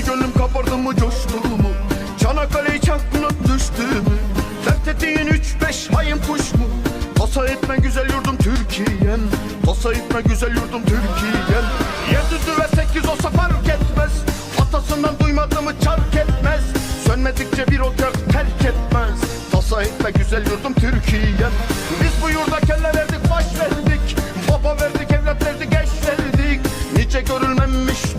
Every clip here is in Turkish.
Deli gönlüm kabardı mı coştu mu Çanakkale'yi çarpınıp düştü mü? Dert ettiğin üç beş hayım kuş mu? Tasa etme güzel yurdum Türkiye'm. Tasa etme güzel yurdum Türkiye'm. Yedi ve sekiz olsa fark etmez. Atasından duymadı mı çark etmez. Sönmedikçe bir ocak terk etmez. Tasa etme güzel yurdum Türkiye'm. Biz bu yurda kelle verdik baş verdik. Baba verdik evlat verdik eş verdik. Nice görülmemiş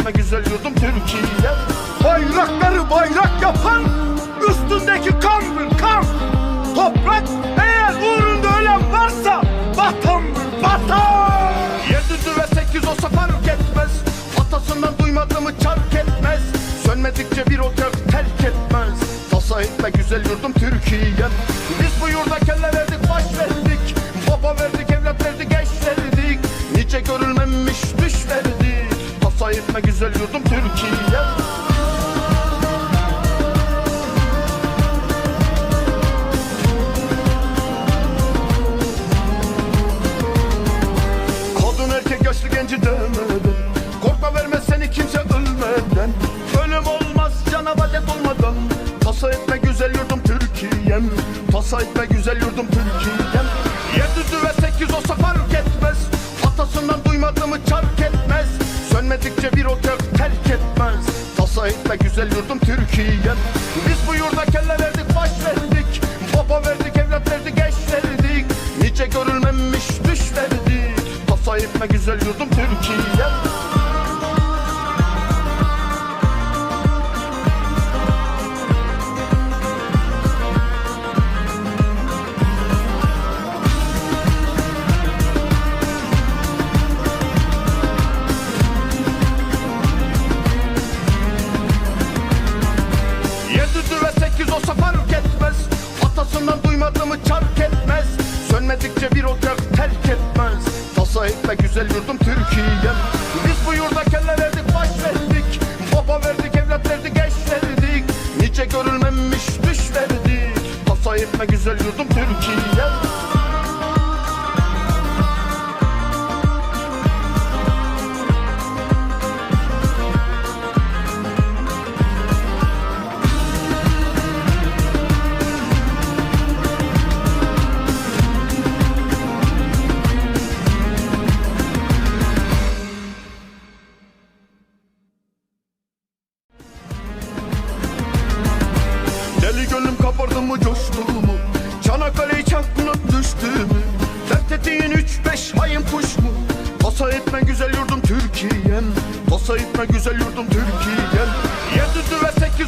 etme güzel yurdum Türkiye'm Bayrakları bayrak yapan Üstündeki kandır kan? Toprak eğer uğrunda ölen varsa Vatandır vatan? Yedi ve sekiz olsa fark etmez. Atasından duymadı mı çark etmez. Sönmedikçe bir ocak terk etmez. Tasa etme güzel yurdum Türkiye'm Biz bu yurda kelle Güzel yurdum Türkiye'm Kadın erkek yaşlı genci demeden Korkma vermez seni kimse ölmeden. Ölüm olmaz cana vadet olmadan. Tasa etme güzel yurdum Türkiye'm. Tasa etme güzel yurdum Türkiye'm. Yedi ve sekiz olsa fark etmez. Atasından duymadı mı çark etmez Sönmedikçe bir ocak terk etmez. Tasa etme güzel yurdum Türkiye'm. Biz bu yurda kelle verdik baş verdik. Baba verdik evlat verdik eş verdik. Nice görülmemiş düş verdik. Tasa etme güzel yurdum Türkiye'm Etme güzel yurdum Türkiye'm. Biz bu yurda kelle verdik baş verdik. Baba verdik evlat verdik eş verdik. Nice görülmemiş düş verdik. Tasa etme güzel yurdum Türkiye'm kabardı mı coştu mu? Çanakkale'yi çarpınıp düştü mü? Dert ettiğin üç beş hayım kuş mu? Tasa etme güzel yurdum Türkiye'm. Tasa etme güzel yurdum Türkiye'm